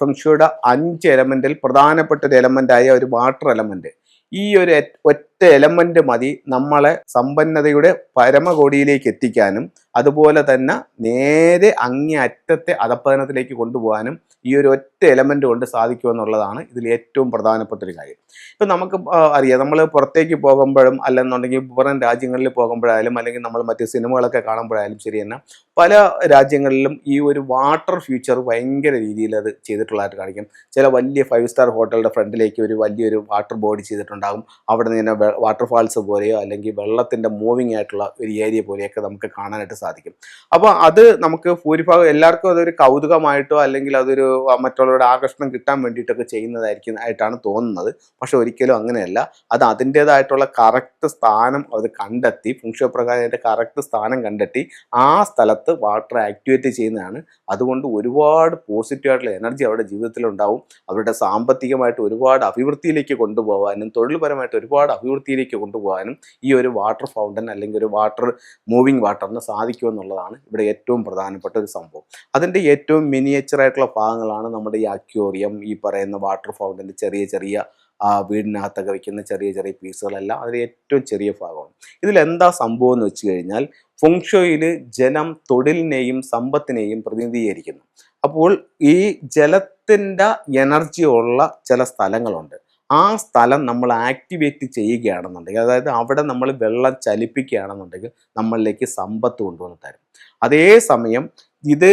ഫെങ്ഷുയുടെ അഞ്ച് എലമെന്റിൽ പ്രധാനപ്പെട്ട ഒരു എലമെന്റായ ഒരു വാട്ടർ എലമെന്റ് ഈ ഒരു എ- ഒറ്റ എലമെന്റ് മതി നമ്മളെ സമ്പന്നതയുടെ പരമകോടിയിലേക്ക് എത്തിക്കാനും അതുപോലെ തന്നെ നേരെ അങ്ങേ അറ്റത്തെ അധപ്പതനത്തിലേക്ക് കൊണ്ടുപോകാനും ഈ ഒരു ഒറ്റ എലമെന്റ് കൊണ്ട് സാധിക്കുമെന്നുള്ളതാണ് ഇതിൽ ഏറ്റവും പ്രധാനപ്പെട്ട ഒരു കാര്യം. ഇപ്പം നമുക്ക് അറിയാം നമ്മൾ പുറത്തേക്ക് പോകുമ്പോഴും അല്ലെന്നുണ്ടെങ്കിൽ പുറം രാജ്യങ്ങളിൽ പോകുമ്പോഴായാലും അല്ലെങ്കിൽ നമ്മൾ മറ്റ് സിനിമകളൊക്കെ കാണുമ്പോഴായാലും ശരി തന്നെ പല രാജ്യങ്ങളിലും ഈ ഒരു വാട്ടർ ഫ്യൂച്ചർ ഭയങ്കര രീതിയിൽ അത് ചെയ്തിട്ടുള്ളതായിട്ട് കാണിക്കും. ചില വലിയ ഫൈവ് സ്റ്റാർ ഹോട്ടലിന്റെ ഫ്രണ്ടിലേക്ക് ഒരു വലിയൊരു വാട്ടർ ബോഡി ചെയ്തിട്ടുണ്ടാകും. അവിടെ നിന്ന് വാട്ടർഫാൾസ് പോലെയോ അല്ലെങ്കിൽ വെള്ളത്തിന്റെ മൂവിങ് ആയിട്ടുള്ള ഒരു ഏരിയ പോലെയൊക്കെ നമുക്ക് കാണാനായിട്ട് സാധിക്കും. അപ്പോൾ അത് നമുക്ക് ഭൂരിഭാഗം എല്ലാവർക്കും അതൊരു കൗതുകമായിട്ടോ അല്ലെങ്കിൽ അതൊരു മറ്റുള്ളവരുടെ ആകർഷണം കിട്ടാൻ വേണ്ടിയിട്ടൊക്കെ ചെയ്യുന്നതായിരിക്കും ആയിട്ടാണ് തോന്നുന്നത്. പക്ഷെ ഒരിക്കലും അങ്ങനെയല്ല. അത് അതിന്റെതായിട്ടുള്ള കറക്റ്റ് സ്ഥാനം അത് കണ്ടെത്തി ഫുങ്ഷോ പ്രകാരം അതിന്റെ കറക്റ്റ് സ്ഥാനം കണ്ടെത്തി ആ സ്ഥലത്ത് വാട്ടർ ആക്ടിവേറ്റ് ചെയ്യുന്നതാണ്. അതുകൊണ്ട് ഒരുപാട് പോസിറ്റീവ് ആയിട്ടുള്ള എനർജി അവരുടെ ജീവിതത്തിൽ ഉണ്ടാവും അവരുടെ സാമ്പത്തികമായിട്ട് ഒരുപാട് അഭിവൃദ്ധിയിലേക്ക് കൊണ്ടുപോകാനും തൊഴിൽപരമായിട്ട് ഒരുപാട് അഭിവൃദ്ധിയിലേക്ക് കൊണ്ടുപോകാനും ഈ ഒരു വാട്ടർ ഫൗണ്ടൻ അല്ലെങ്കിൽ ഒരു വാട്ടർ മൂവിങ് വാട്ടറിന് സാധിക്കുമെന്നുള്ളതാണ് ഇവിടെ ഏറ്റവും പ്രധാനപ്പെട്ട ഒരു സംഭവം. അതിന്റെ ഏറ്റവും മിനിയേച്ചർ ആയിട്ടുള്ള ഭാഗങ്ങളാണ് നമ്മുടെ ഈ അക്യോറിയം ഈ പറയുന്ന വാട്ടർ ഫൗണ്ടന്റെ ചെറിയ ചെറിയ ആ വീടിനകത്തൊക്കെ വയ്ക്കുന്ന ചെറിയ ചെറിയ പീസുകളെല്ലാം അതിൽ ഏറ്റവും ചെറിയ ഭാഗമാണ്. ഇതിലെന്താ സംഭവം എന്ന് വെച്ച് കഴിഞ്ഞാൽ ഫുങ്ഷോയിൽ ജലം തൊഴിലിനെയും സമ്പത്തിനെയും പ്രതിനിധീകരിക്കുന്നു. അപ്പോൾ ഈ ജലത്തിന്റെ എനർജി ഉള്ള ചില സ്ഥലങ്ങളുണ്ട്. ആ സ്ഥലം നമ്മൾ ആക്ടിവേറ്റ് ചെയ്യുകയാണെന്നുണ്ടെങ്കിൽ അതായത് അവിടെ നമ്മൾ വെള്ളം ചലിപ്പിക്കുകയാണെന്നുണ്ടെങ്കിൽ നമ്മളിലേക്ക് സമ്പത്ത് കൊണ്ടുവന്ന് തരും. അതേസമയം ഇത്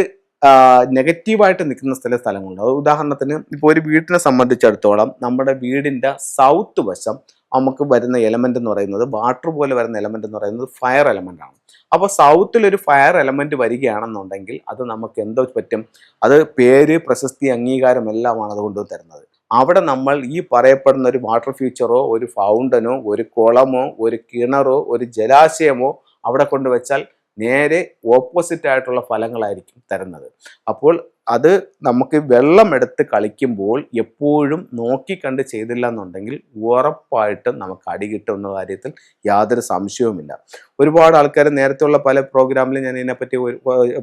നെഗറ്റീവായിട്ട് നിൽക്കുന്ന സ്ഥല സ്ഥലങ്ങളുണ്ട്. ഉദാഹരണത്തിന് ഇപ്പോൾ ഒരു വീട്ടിനെ സംബന്ധിച്ചിടത്തോളം നമ്മുടെ വീടിന്റെ സൗത്ത് വശം നമുക്ക് വരുന്ന എലമെന്റ് എന്ന് പറയുന്നത് വാട്ടർ പോലെ വരുന്ന എലമെന്റ് എന്ന് പറയുന്നത് ഫയർ എലമെന്റ് ആണ്. അപ്പോൾ സൗത്തിൽ ഒരു ഫയർ എലമെന്റ് വരികയാണെന്നുണ്ടെങ്കിൽ അത് നമുക്ക് എന്തോ പറ്റും? അത് പേര് പ്രശസ്തി അംഗീകാരം എല്ലാമാണ് അതുകൊണ്ട് കൊണ്ടു തരുന്നത്. അവിടെ നമ്മൾ ഈ പറയപ്പെടുന്ന ഒരു വാട്ടർ ഫ്യൂച്ചറോ ഒരു ഫൗണ്ടനോ ഒരു കുളമോ ഒരു കിണറോ ഒരു ജലാശയമോ അവിടെ കൊണ്ടുവച്ചാൽ നേരെ ഓപ്പോസിറ്റ് ആയിട്ടുള്ള ഫലങ്ങളായിരിക്കും തരുന്നത്. അപ്പോൾ അത് നമുക്ക് വെള്ളം എടുത്ത് കളിക്കുമ്പോൾ എപ്പോഴും നോക്കിക്കണ്ട് ചെയ്തില്ല എന്നുണ്ടെങ്കിൽ ഉറപ്പായിട്ടും നമുക്ക് അടി കിട്ടും എന്ന കാര്യത്തിൽ യാതൊരു സംശയവുമില്ല. ഒരുപാട് ആൾക്കാർ നേരത്തെയുള്ള പല പ്രോഗ്രാമിലും ഞാൻ ഇതിനെപ്പറ്റി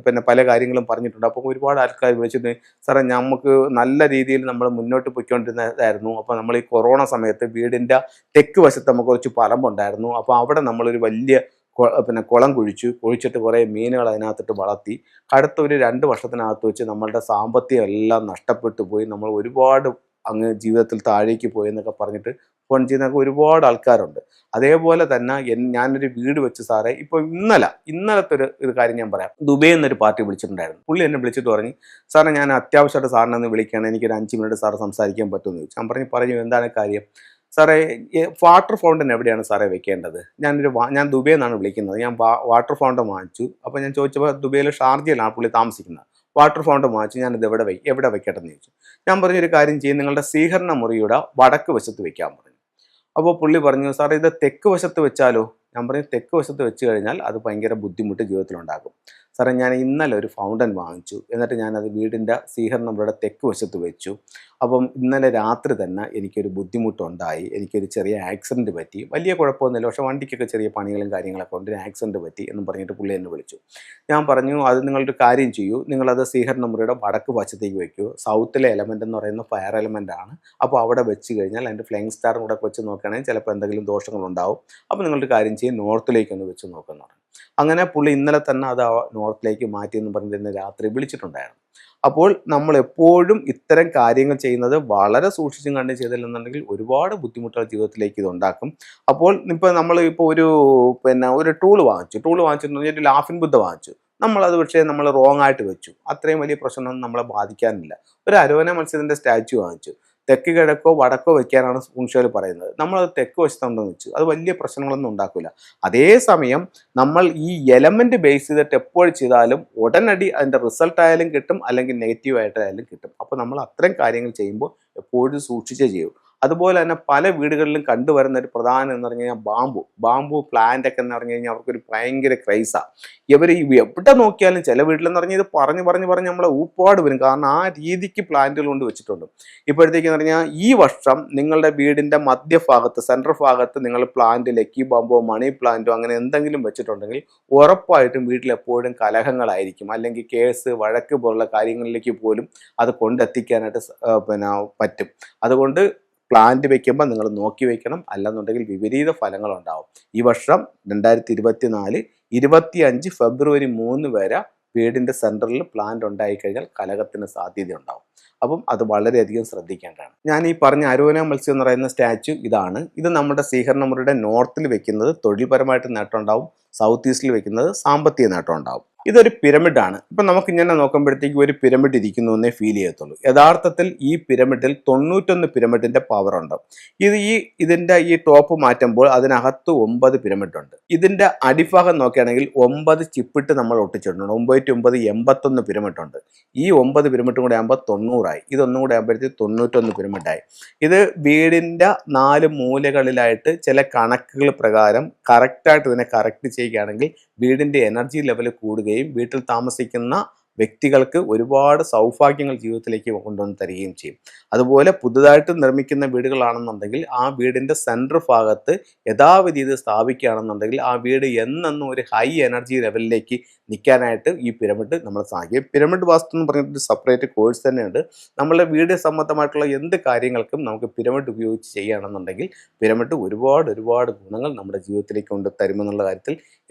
പിന്നെ പല കാര്യങ്ങളും പറഞ്ഞിട്ടുണ്ട്. അപ്പോൾ ഒരുപാട് ആൾക്കാർ വിളിച്ചിട്ട് സാറേ നമുക്ക് നല്ല രീതിയിൽ നമ്മൾ മുന്നോട്ട് പോയിക്കൊണ്ടിരുന്നതായിരുന്നു. അപ്പോൾ നമ്മൾ ഈ കൊറോണ സമയത്ത് വീടിന്റെ തെക്ക് വശത്ത് നമുക്ക് കുറച്ച് പറമ്പുണ്ടായിരുന്നു. അപ്പോൾ അവിടെ നമ്മളൊരു വലിയ പിന്നെ കുളം കുഴിച്ചു കുഴിച്ചിട്ട് കുറേ മീനുകൾ അതിനകത്തിട്ട് വളർത്തി. അടുത്ത ഒരു രണ്ട് വർഷത്തിനകത്ത് വെച്ച് നമ്മളുടെ സാമ്പത്തികം എല്ലാം നഷ്ടപ്പെട്ടു പോയി. നമ്മൾ ഒരുപാട് അങ്ങ് ജീവിതത്തിൽ താഴേക്ക് പോയി എന്നൊക്കെ പറഞ്ഞിട്ട് ഫോൺ ചെയ്യുന്നൊക്കെ ഒരുപാട് ആൾക്കാരുണ്ട്. അതേപോലെ തന്നെ ഞാനൊരു വീട് വെച്ച് സാറേ ഇപ്പോൾ ഇന്നലെ ഇന്നലത്തെ ഒരു ഒരു കാര്യം ഞാൻ പറയാം. ദുബൈ എന്നൊരു പാർട്ടി വിളിച്ചിട്ടുണ്ടായിരുന്നു. പുള്ളി എന്നെ വിളിച്ചിട്ട് പറഞ്ഞു സാറേ ഞാൻ അത്യാവശ്യമായിട്ട് സാറിനെ ഒന്ന് വിളിക്കുകയാണ്. എനിക്കൊരു അഞ്ച് മിനിറ്റ് സാറ് സംസാരിക്കാൻ പറ്റുമെന്ന് ചോദിച്ചു. ഞാൻ പറഞ്ഞു പറഞ്ഞു എന്താണ് കാര്യം? സാറേ വാട്ടർ ഫൗണ്ടൻ എവിടെയാണ് സാറേ വെക്കേണ്ടത്? ഞാനൊരു ഞാൻ ദുബൈയിൽ നിന്നാണ് വിളിക്കുന്നത്. ഞാൻ വാട്ടർ ഫൗണ്ടൻ വാങ്ങിച്ചു. അപ്പോൾ ഞാൻ ചോദിച്ചപ്പോൾ ദുബൈയിലെ ഷാർജയിലാണ് പുള്ളി താമസിക്കുന്നത്. വാട്ടർ ഫൗണ്ടൻ വാങ്ങിച്ചു. ഞാനിത് എവിടെ വെ എവിടെ വെക്കട്ടെ എന്ന് ചോദിച്ചു. ഞാൻ പറഞ്ഞൊരു കാര്യം ചെയ്യും നിങ്ങളുടെ സ്വീകരണ മുറിയുടെ വടക്ക് വശത്ത് വെക്കാൻ പറഞ്ഞു. അപ്പോൾ പുള്ളി പറഞ്ഞു സാറേ ഇത് തെക്ക് വശത്ത് വെച്ചാലോ? ഞാൻ പറഞ്ഞു തെക്ക് വശത്ത് വെച്ച് കഴിഞ്ഞാൽ അത് ഭയങ്കര ബുദ്ധിമുട്ട് ജീവിതത്തിലുണ്ടാകും. സാറേ ഞാൻ ഇന്നലെ ഒരു ഫൗണ്ടൻ വാങ്ങിച്ചു. എന്നിട്ട് ഞാനത് വീടിന്റെ സീഹർ മുറിയുടെ തെക്ക് വശത്ത് വെച്ചു. അപ്പം ഇന്നലെ രാത്രി തന്നെ എനിക്കൊരു ബുദ്ധിമുട്ടുണ്ടായി. എനിക്കൊരു ചെറിയ ആക്സിഡന്റ് പറ്റി. വലിയ കുഴപ്പമൊന്നുമില്ല. പക്ഷേ വണ്ടിക്കൊക്കെ ചെറിയ പണികളും കാര്യങ്ങളൊക്കെ ഉണ്ട്. ഒരു ആക്സിഡന്റ് പറ്റി എന്ന് പറഞ്ഞിട്ട് പുള്ളി എന്നെ വിളിച്ചു. ഞാൻ പറഞ്ഞു അത് നിങ്ങളൊരു കാര്യം ചെയ്യൂ. നിങ്ങളത് സീഹർ മുറിയുടെ വടക്ക് വശത്തേക്ക് വയ്ക്കൂ സൗത്തിലെ എലമെന്റ് എന്ന് പറയുന്ന ഫയർ എലമെന്റ് ആണ്. അപ്പോൾ അവിടെ വെച്ച് കഴിഞ്ഞാൽ അതിന്റെ ഫ്ലെയിങ് സ്റ്റാറും കൂടെ വെച്ച് നോക്കുകയാണെങ്കിൽ ചിലപ്പോൾ എന്തെങ്കിലും ദോഷങ്ങളുണ്ടാവും. അപ്പോൾ നിങ്ങളൊരു കാര്യം ചെയ്യും. നോർത്തിലേക്ക് ഒന്ന് വെച്ച് നോക്കുന്നു അങ്ങനെ പുള്ളി ഇന്നലെ തന്നെ അത് നോർത്തിലേക്ക് മാറ്റി എന്ന് പറഞ്ഞിട്ട് ഇന്ന് രാത്രി വിളിച്ചിട്ടുണ്ടായിരുന്നു. അപ്പോൾ നമ്മൾ എപ്പോഴും ഇത്തരം കാര്യങ്ങൾ ചെയ്യുന്നത് വളരെ സൂക്ഷിച്ചും കണ്ടും ചെയ്തില്ലെന്നുണ്ടെങ്കിൽ ഒരുപാട് ബുദ്ധിമുട്ടുകൾ ജീവിതത്തിലേക്ക് ഇത് ഉണ്ടാക്കും. അപ്പോൾ ഇപ്പോൾ നമ്മൾ ഇപ്പോൾ ഒരു പിന്നെ ഒരു ടൂൾ വാങ്ങിച്ചു. ടൂൾ വാങ്ങിച്ചിട്ടുണ്ടെങ്കിൽ ഒരു ലാഫിൻ ബുദ്ധ വാങ്ങിച്ചു. നമ്മളത് പക്ഷേ നമ്മൾ റോങ് ആയിട്ട് വെച്ചു. അത്രയും വലിയ പ്രശ്നമൊന്നും നമ്മളെ ബാധിക്കാനില്ല. ഒരു അരോന മത്സ്യത്തിന്റെ സ്റ്റാച്ചു വാങ്ങിച്ചു. തെക്ക് കിഴക്കോ വടക്കോ വെക്കാനാണ് ഫുങ്ഷോയിൽ പറയുന്നത്. നമ്മളത് തെക്ക് വശത്തുണ്ടെന്ന് വെച്ചു. അത് വലിയ പ്രശ്നങ്ങളൊന്നും ഉണ്ടാക്കില്ല അതേസമയം നമ്മൾ ഈ എലമെന്റ് ബേസ് ചെയ്തിട്ട് എപ്പോൾ ചെയ്താലും ഉടനടി അതിന്റെ റിസൾട്ട് ആയാലും കിട്ടും അല്ലെങ്കിൽ നെഗറ്റീവ് ആയിട്ടായാലും കിട്ടും. അപ്പോൾ നമ്മൾ അത്തരം കാര്യങ്ങൾ ചെയ്യുമ്പോൾ എപ്പോഴും സൂക്ഷിച്ചേ ചെയ്യൂ. അതുപോലെ തന്നെ പല വീടുകളിലും കണ്ടുവരുന്ന ഒരു പ്രധാനം എന്ന് പറഞ്ഞു കഴിഞ്ഞാൽ ബാമ്പു ബാമ്പു പ്ലാന്റ് ഒക്കെ എന്ന് പറഞ്ഞു കഴിഞ്ഞാൽ അവർക്കൊരു ഭയങ്കര ക്രൈസാണ് ഇവർ എവിടെ നോക്കിയാലും ചില വീട്ടിലെന്ന് പറഞ്ഞാൽ ഇത് പറഞ്ഞ് പറഞ്ഞ് പറഞ്ഞ് നമ്മളെ ഊപ്പാട് വരും. കാരണം ആ രീതിക്ക് പ്ലാന്റുകൾ കൊണ്ട് വെച്ചിട്ടുണ്ട്. ഇപ്പോഴത്തേക്ക് എന്ന് പറഞ്ഞാൽ ഈ വർഷം നിങ്ങളുടെ വീടിന്റെ മധ്യഭാഗത്ത് സെൻട്രൽ ഭാഗത്ത് നിങ്ങൾ പ്ലാന്റ് ലക്കി ബാമ്പോ മണി പ്ലാന്റോ അങ്ങനെ എന്തെങ്കിലും വെച്ചിട്ടുണ്ടെങ്കിൽ ഉറപ്പായിട്ടും വീട്ടിലെപ്പോഴും കലഹങ്ങളായിരിക്കും. അല്ലെങ്കിൽ കേസ് വഴക്ക് പോലുള്ള കാര്യങ്ങളിലേക്ക് പോലും അത് കൊണ്ടെത്തിക്കാനായിട്ട് പിന്നെ പറ്റും. അതുകൊണ്ട് പ്ലാന്റ് വെക്കുമ്പോൾ നിങ്ങൾ നോക്കി വെക്കണം. അല്ലെന്നുണ്ടെങ്കിൽ വിപരീത ഫലങ്ങളുണ്ടാവും. ഈ വർഷം രണ്ടായിരത്തി ഇരുപത്തി നാല് ഇരുപത്തി അഞ്ച് ഫെബ്രുവരി മൂന്ന് വരെ വീടിന്റെ സെന്ററിൽ പ്ലാന്റ് ഉണ്ടായി കഴിഞ്ഞാൽ കലഹത്തിന് സാധ്യതയുണ്ടാവും. അപ്പം അത് വളരെയധികം ശ്രദ്ധിക്കേണ്ടതാണ്. ഞാൻ ഈ പറഞ്ഞ അരോന മത്സ്യം എന്ന് പറയുന്ന സ്റ്റാച്ചു ഇതാണ്. ഇത് നമ്മുടെ ശ്രീഹരണമുറിയുടെ നോർത്തിൽ വെക്കുന്നത് തൊഴിൽപരമായിട്ട് നേട്ടം ഉണ്ടാവും സൗത്ത് ഈസ്റ്റിൽ വെക്കുന്നത് സാമ്പത്തിക നേട്ടം ഉണ്ടാവും. ഇതൊരു പിരമിഡാണ് ഇപ്പം നമുക്ക് ഇങ്ങനെ നോക്കുമ്പോഴത്തേക്ക് ഒരു പിരമിഡ് ഇരിക്കുന്നു എന്നേ ഫീൽ ചെയ്യത്തുള്ളൂ. യഥാർത്ഥത്തിൽ ഈ പിരമിഡിൽ തൊണ്ണൂറ്റൊന്ന് പിരമിഡിന്റെ പവർ ഉണ്ട്. ഇത് ഈ ഇതിന്റെ ഈ ടോപ്പ് മാറ്റുമ്പോൾ അതിനകത്ത് ഒമ്പത് പിരമിഡ് ഉണ്ട്. ഇതിന്റെ അടിഭാഗം നോക്കുകയാണെങ്കിൽ ഒമ്പത് ചിപ്പിട്ട് നമ്മൾ ഒട്ടിച്ചിട്ടുണ്ട്. ഒമ്പത് ഒമ്പത് എൺപത്തൊന്ന് പിരമിഡ് ഉണ്ട്. ഈ ഒമ്പത് പിരമിഡും കൂടെ ആകുമ്പോൾ തൊണ്ണൂറായി. ഇതൊന്നും കൂടെ ആകുമ്പോഴത്തേക്ക് തൊണ്ണൂറ്റൊന്ന് പിരമിഡായി ഇത് വീടിന്റെ നാല് മൂലകളിലായിട്ട് ചില കണക്കുകൾ പ്രകാരം കറക്റ്റായിട്ട് ഇതിനെ കറക്റ്റ് ചെയ്യുകയാണെങ്കിൽ വീടിന്റെ എനർജി ലെവൽ കൂടുകയും വീട്ടിൽ താമസിക്കുന്ന വ്യക്തികൾക്ക് ഒരുപാട് സൗഭാഗ്യങ്ങൾ ജീവിതത്തിലേക്ക് കൊണ്ടുവന്ന് തരികയും ചെയ്യും. അതുപോലെ പുതുതായിട്ട് നിർമ്മിക്കുന്ന വീടുകളാണെന്നുണ്ടെങ്കിൽ ആ വീടിന്റെ സെൻട്രൽ ഭാഗത്ത് യഥാവിധി ഇത് സ്ഥാപിക്കുകയാണെന്നുണ്ടെങ്കിൽ ആ വീട് എന്നെന്നും ഒരു ഹൈ എനർജി ലെവലിലേക്ക് നിൽക്കാനായിട്ട് ഈ പിരമിഡ് നമ്മൾ സഹായിക്കും. പിരമിഡ് വാസ്തു എന്ന് പറഞ്ഞിട്ട് സെപ്പറേറ്റ് കോഴ്സ് തന്നെയുണ്ട്. നമ്മളുടെ വീട് സംബന്ധമായിട്ടുള്ള എന്ത് കാര്യങ്ങൾക്കും നമുക്ക് പിരമിഡ് ഉപയോഗിച്ച് ചെയ്യുകയാണെന്നുണ്ടെങ്കിൽ പിരമിഡ് ഒരുപാട് ഒരുപാട് ഗുണങ്ങൾ നമ്മുടെ ജീവിതത്തിലേക്ക് കൊണ്ട് തരുമെന്നുള്ള കാര്യത്തിൽ